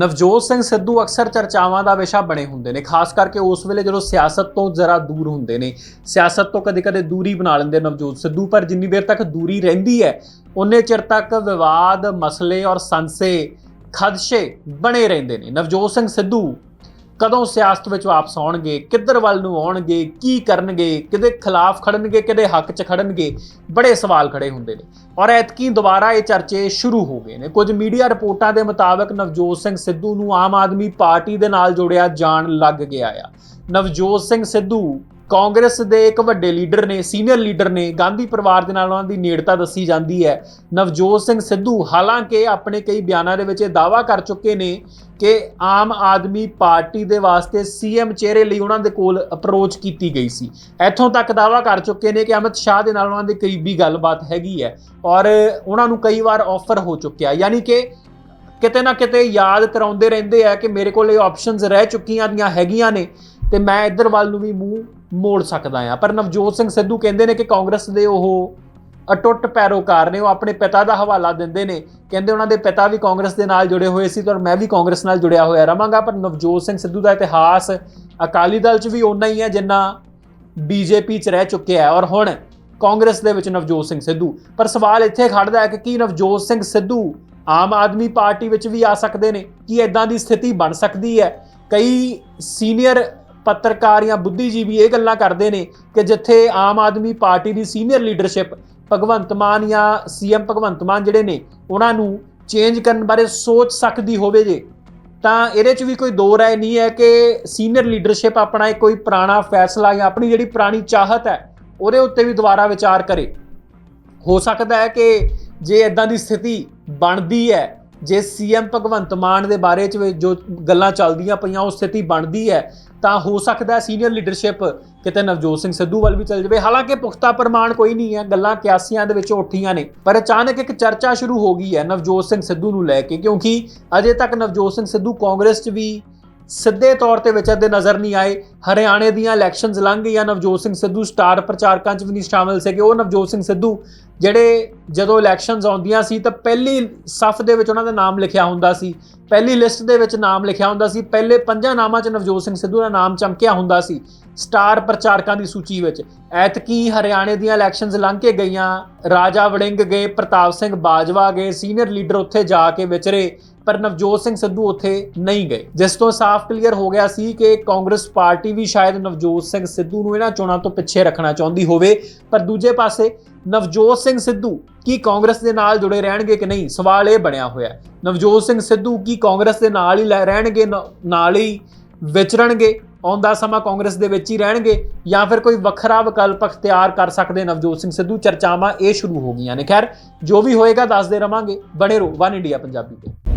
ਨਵਜੋਤ ਸਿੰਘ ਸਿੱਧੂ ਅਕਸਰ ਚਰਚਾਵਾਂ ਦਾ ਵਿਸ਼ਾ ਬਣੇ ਹੁੰਦੇ ਨੇ, ਖਾਸ ਕਰਕੇ ਉਸ ਵੇਲੇ ਜਦੋਂ ਸਿਆਸਤ ਤੋਂ ਜ਼ਰਾ ਦੂਰ ਹੁੰਦੇ ਨੇ। ਸਿਆਸਤ ਤੋਂ ਕਦੇ-ਕਦੇ ਦੂਰੀ ਬਣਾ ਲੈਂਦੇ ਨਵਜੋਤ ਸਿੱਧੂ, ਪਰ ਜਿੰਨੀ ਦੇਰ ਤੱਕ ਦੂਰੀ ਰਹਿੰਦੀ ਹੈ ਉਨੇ ਚਿਰ ਤੱਕ ਵਿਵਾਦ, ਮਸਲੇ ਔਰ ਸੰਸੇ, ਖਦਸ਼ੇ ਬਣੇ ਰਹਿੰਦੇ ਨੇ। ਨਵਜੋਤ ਸਿੰਘ ਸਿੱਧੂ ਕਦੋਂ ਸਿਆਸਤ ਵਿੱਚ ਵਾਪਸ ਆਉਣਗੇ? ਕਿੱਧਰ ਵੱਲ ਨੂੰ ਆਉਣਗੇ? ਕੀ ਕਰਨਗੇ? ਕਿਹਦੇ ਖਿਲਾਫ ਖੜਨਗੇ? ਕਿਹਦੇ ਹੱਕ 'ਚ ਖੜਨਗੇ? ਬੜੇ ਸਵਾਲ ਖੜੇ ਹੁੰਦੇ ਨੇ। ਔਰ ਐਤਕੀ ਦੁਬਾਰਾ ਇਹ ਚਰਚੇ ਸ਼ੁਰੂ ਹੋ ਗਏ ਨੇ। ਕੁਝ ਮੀਡੀਆ ਰਿਪੋਰਟਾਂ ਦੇ ਮੁਤਾਬਕ ਨਵਜੋਤ ਸਿੰਘ ਸਿੱਧੂ ਨੂੰ ਆਮ ਆਦਮੀ ਪਾਰਟੀ ਦੇ ਨਾਲ ਜੋੜਿਆ ਜਾਣ ਲੱਗ ਗਿਆ ਆ। ਨਵਜੋਤ ਸਿੰਘ ਸਿੱਧੂ ਕਾਂਗਰਸ ਦੇ ਇੱਕ ਵੱਡੇ ਲੀਡਰ ਨੇ, ਸੀਨੀਅਰ ਲੀਡਰ ਨੇ, ਗਾਂਧੀ ਪਰਿਵਾਰ ਦੇ ਨਾਲ ਉਹਨਾਂ ਦੀ ਨੇੜਤਾ ਦੱਸੀ ਜਾਂਦੀ ਹੈ। ਨਵਜੋਤ ਸਿੰਘ ਸਿੱਧੂ ਹਾਲਾਂਕਿ ਆਪਣੇ ਕਈ ਬਿਆਨਾਂ ਦੇ ਵਿੱਚ ਇਹ ਦਾਅਵਾ ਕਰ ਚੁੱਕੇ ਨੇ ਕਿ ਆਮ ਆਦਮੀ ਪਾਰਟੀ ਦੇ ਵਾਸਤੇ ਸੀਐਮ ਚਿਹਰੇ ਲਈ ਉਹਨਾਂ ਦੇ ਕੋਲ ਅਪਰੋਚ ਕੀਤੀ ਗਈ ਸੀ। ਇੱਥੋਂ ਤੱਕ ਦਾਅਵਾ ਕਰ ਚੁੱਕੇ ਨੇ ਕਿ ਅਮਿਤ ਸ਼ਾਹ ਦੇ ਨਾਲ ਉਹਨਾਂ ਦੀ ਕਰੀਬੀ ਗੱਲਬਾਤ ਹੈਗੀ ਹੈ ਔਰ ਉਹਨਾਂ ਨੂੰ ਕਈ ਵਾਰ ਆਫਰ ਹੋ ਚੁੱਕਿਆ। ਯਾਨੀ ਕਿ ਕਿਤੇ ਨਾ ਕਿਤੇ ਯਾਦ ਕਰਾਉਂਦੇ ਰਹਿੰਦੇ ਆ ਕਿ ਮੇਰੇ ਕੋਲ ਇਹ ਆਪਸ਼ਨਸ ਰਹਿ ਚੁੱਕੀਆਂ ਦੀਆਂ ਹੈਗੀਆਂ ਨੇ ਤੇ ਮੈਂ ਇੱਧਰ ਵੱਲ ਨੂੰ ਵੀ ਮੂੰਹ ਮੋੜ ਸਕਦਾ ਆ ਪਰ ਨਵਜੋਤ ਸਿੰਘ ਸਿੱਧੂ ਕਹਿੰਦੇ ਨੇ ਕਿ ਕਾਂਗਰਸ ਦੇ ਉਹ ਅਟੁੱਟ ਪੈਰੋਕਾਰ ਨੇ, ਉਹ ਆਪਣੇ ਪਿਤਾ ਦਾ ਹਵਾਲਾ ਦਿੰਦੇ ਨੇ। ਕਹਿੰਦੇ ਉਹਨਾਂ ਦੇ ਪਿਤਾ ਵੀ ਕਾਂਗਰਸ ਦੇ ਨਾਲ ਜੁੜੇ ਹੋਏ ਸੀ ਤੇ ਔਰ ਮੈਂ ਵੀ ਕਾਂਗਰਸ ਨਾਲ ਜੁੜਿਆ ਹੋਇਆ ਰਵਾਂਗਾ ਪਰ ਨਵਜੋਤ ਸਿੰਘ ਸਿੱਧੂ ਦਾ ਇਤਿਹਾਸ ਅਕਾਲੀ ਦਲ 'ਚ ਵੀ ਉਨਾ ਹੀ ਹੈ ਜਿੰਨਾ ਬੀਜੇਪੀ 'ਚ ਰਹਿ ਚੁੱਕਿਆ ਹੈ। ਔਰ ਹੁਣ ਕਾਂਗਰਸ ਦੇ ਵਿੱਚ ਨਵਜੋਤ ਸਿੰਘ ਸਿੱਧੂ। ਪਰ ਸਵਾਲ ਇੱਥੇ ਖੜਦਾ ਹੈ ਕਿ ਕੀ ਨਵਜੋਤ ਸਿੰਘ ਸਿੱਧੂ ਆਮ ਆਦਮੀ ਪਾਰਟੀ ਵਿੱਚ ਵੀ ਆ ਸਕਦੇ ਨੇ? ਕੀ ਇਦਾਂ ਦੀ ਸਥਿਤੀ ਬਣ ਸਕਦੀ ਹੈ? ਕਈ ਸੀਨੀਅਰ ਪੱਤਰਕਾਰ ਜਾਂ ਬੁੱਧੀਜੀਵੀ ਇਹ ਗੱਲਾਂ ਕਰਦੇ ਨੇ ਕਿ ਜਿੱਥੇ ਆਮ ਆਦਮੀ ਪਾਰਟੀ ਦੀ ਸੀਨੀਅਰ ਲੀਡਰਸ਼ਿਪ ਭਗਵੰਤ ਮਾਨ ਜਾਂ ਸੀਐਮ ਭਗਵੰਤ ਮਾਨ ਜਿਹੜੇ ਨੇ, ਉਹਨਾਂ ਨੂੰ ਚੇਂਜ ਕਰਨ ਬਾਰੇ ਸੋਚ ਸਕਦੀ ਹੋਵੇ ਜੇ ਤਾਂ ਇਹਦੇ 'ਚ ਵੀ ਕੋਈ ਦੋ ਰਾਏ ਨਹੀਂ ਹੈ ਕਿ ਸੀਨੀਅਰ ਲੀਡਰਸ਼ਿਪ ਆਪਣਾ ਇੱਕ ਕੋਈ ਪੁਰਾਣਾ ਫੈਸਲਾ ਜਾਂ ਆਪਣੀ ਜਿਹੜੀ ਪੁਰਾਣੀ ਚਾਹਤ ਹੈ, ਉਹਦੇ ਉੱਤੇ ਵੀ ਦੁਬਾਰਾ ਵਿਚਾਰ ਕਰੇ। ਹੋ ਸਕਦਾ ਹੈ ਕਿ ਜੇ ਇਦਾਂ ਦੀ ਸਥਿਤੀ ਬਣਦੀ ਹੈ ਜੇ ਸੀਐਮ ਭਗਵੰਤ ਮਾਨ ਦੇ ਬਾਰੇ ਚ ਜੋ ਗੱਲਾਂ ਚੱਲਦੀਆਂ ਪਈਆਂ, ਉਹ ਸਥਿਤੀ ਬਣਦੀ ਹੈ, ਤਾਂ ਹੋ ਸਕਦਾ ਹੈ ਸੀਨੀਅਰ ਲੀਡਰਸ਼ਿਪ ਕਿਤੇ ਨਵਜੋਤ ਸਿੰਘ ਸਿੱਧੂ ਵੱਲ ਵੀ ਚੱਲ ਜਾਵੇ। ਹਾਲਾਂਕਿ ਪੁਖਤਾ ਪ੍ਰਮਾਣ ਕੋਈ ਨਹੀਂ ਹੈ, ਗੱਲਾਂ ਕਿਆਸੀਆਂ ਦੇ ਵਿੱਚ ਉੱਠੀਆਂ ਨੇ, ਪਰ ਅਚਾਨਕ ਇੱਕ ਚਰਚਾ ਸ਼ੁਰੂ ਹੋ ਗਈ ਹੈ ਨਵਜੋਤ ਸਿੰਘ ਸਿੱਧੂ ਨੂੰ ਲੈ ਕੇ, ਕਿਉਂਕਿ ਅਜੇ ਤੱਕ ਨਵਜੋਤ ਸਿੰਘ ਸਿੱਧੂ ਕਾਂਗਰਸ 'ਚ ਵੀ ਸਿੱਧੇ ਤੌਰ ਤੇ ਵਿਚਰਦੇ ਨਜ਼ਰ ਨਹੀਂ ਆਏ। ਹਰਿਆਣੇ ਦੀਆਂ ਇਲੈਕਸ਼ਨਸ ਲੰਘ ਗਈਆਂ, ਨਵਜੋਤ ਸਿੰਘ ਸਿੱਧੂ ਸਟਾਰ ਪ੍ਰਚਾਰਕਾਂ 'ਚ ਵੀ ਨਹੀਂ ਸ਼ਾਮਲ ਸੀਗੇ। ਉਹ ਨਵਜੋਤ ਸਿੰਘ ਸਿੱਧੂ ਜਿਹੜੇ ਜਦੋਂ ਇਲੈਕਸ਼ਨਸ ਆਉਂਦੀਆਂ ਸੀ ਤਾਂ ਪਹਿਲੀ ਸਫ ਦੇ ਵਿੱਚ ਉਹਨਾਂ ਦਾ ਨਾਮ ਲਿਖਿਆ ਹੁੰਦਾ ਸੀ, ਪਹਿਲੀ ਲਿਸਟ ਦੇ ਵਿੱਚ ਨਾਮ ਲਿਖਿਆ ਹੁੰਦਾ ਸੀ, ਪਹਿਲੇ ਪੰਜਾਂ ਨਾਮਾਂ 'ਚ ਨਵਜੋਤ ਸਿੰਘ ਸਿੱਧੂ ਦਾ ਨਾਮ ਚਮਕਿਆ ਹੁੰਦਾ ਸੀ, ਸਟਾਰ ਪ੍ਰਚਾਰਕਾਂ ਦੀ ਸੂਚੀ ਵਿੱਚ। ਐਤਕੀ ਹਰਿਆਣੇ ਦੀਆਂ ਇਲੈਕਸ਼ਨਸ ਲੰਘ ਕੇ ਗਈਆਂ, ਰਾਜਾ ਵੜਿੰਗ ਗਏ, ਪ੍ਰਤਾਪ ਸਿੰਘ ਬਾਜਵਾ ਗਏ ਸੀਨੀਅਰ ਲੀਡਰ ਉੱਥੇ ਜਾ ਕੇ ਵਿਚਰੇ, ਪਰ ਨਵਜੋਤ ਸਿੰਘ ਸਿੱਧੂ ਉੱਥੇ ਨਹੀਂ ਗਏ। ਜਿਸ ਤੋਂ ਸਾਫ਼ ਕਲੀਅਰ ਹੋ ਗਿਆ ਸੀ ਕਿ ਕਾਂਗਰਸ ਪਾਰਟੀ ਵੀ ਸ਼ਾਇਦ ਨਵਜੋਤ ਸਿੰਘ ਸਿੱਧੂ ਨੂੰ ਇਹਨਾਂ ਚੋਣਾਂ ਤੋਂ ਪਿੱਛੇ ਰੱਖਣਾ ਚਾਹੁੰਦੀ ਹੋਵੇ, ਪਰ ਦੂਜੇ ਪਾਸੇ ਨਵਜੋਤ ਸਿੰਘ ਸਿੱਧੂ, ਕੀ ਕਾਂਗਰਸ ਦੇ ਨਾਲ ਜੁੜੇ ਰਹਿਣਗੇ ਕਿ ਨਹੀਂ? ਸਵਾਲ ਇਹ ਬਣਿਆ ਹੋਇਆ ਨਵਜੋਤ ਸਿੰਘ ਸਿੱਧੂ, ਕੀ ਕਾਂਗਰਸ ਦੇ ਨਾਲ ਹੀ ਲੈ- ਰਹਿਣਗੇ ਨਾਲ ਹੀ ਵਿਚਰਨਗੇ? ਆਉਂਦਾ ਸਮਾਂ ਕਾਂਗਰਸ ਦੇ ਵਿੱਚ ਹੀ ਰਹਿਣਗੇ ਜਾਂ ਫਿਰ ਕੋਈ ਵੱਖਰਾ ਵਿਕਲਪ ਅਖਤਿਆਰ ਕਰ ਸਕਦੇ ਨਵਜੋਤ ਸਿੰਘ ਸਿੱਧੂ? ਚਰਚਾਵਾਂ ਇਹ ਸ਼ੁਰੂ ਹੋ ਗਈਆਂ ਨੇ। ਖੈਰ, ਜੋ ਵੀ ਹੋਏਗਾ ਦੱਸਦੇ ਰਵਾਂਗੇ। ਬਣੇ ਰਹੋ, ਵਨ ਇੰਡੀਆ ਪੰਜਾਬੀ ਤੇ।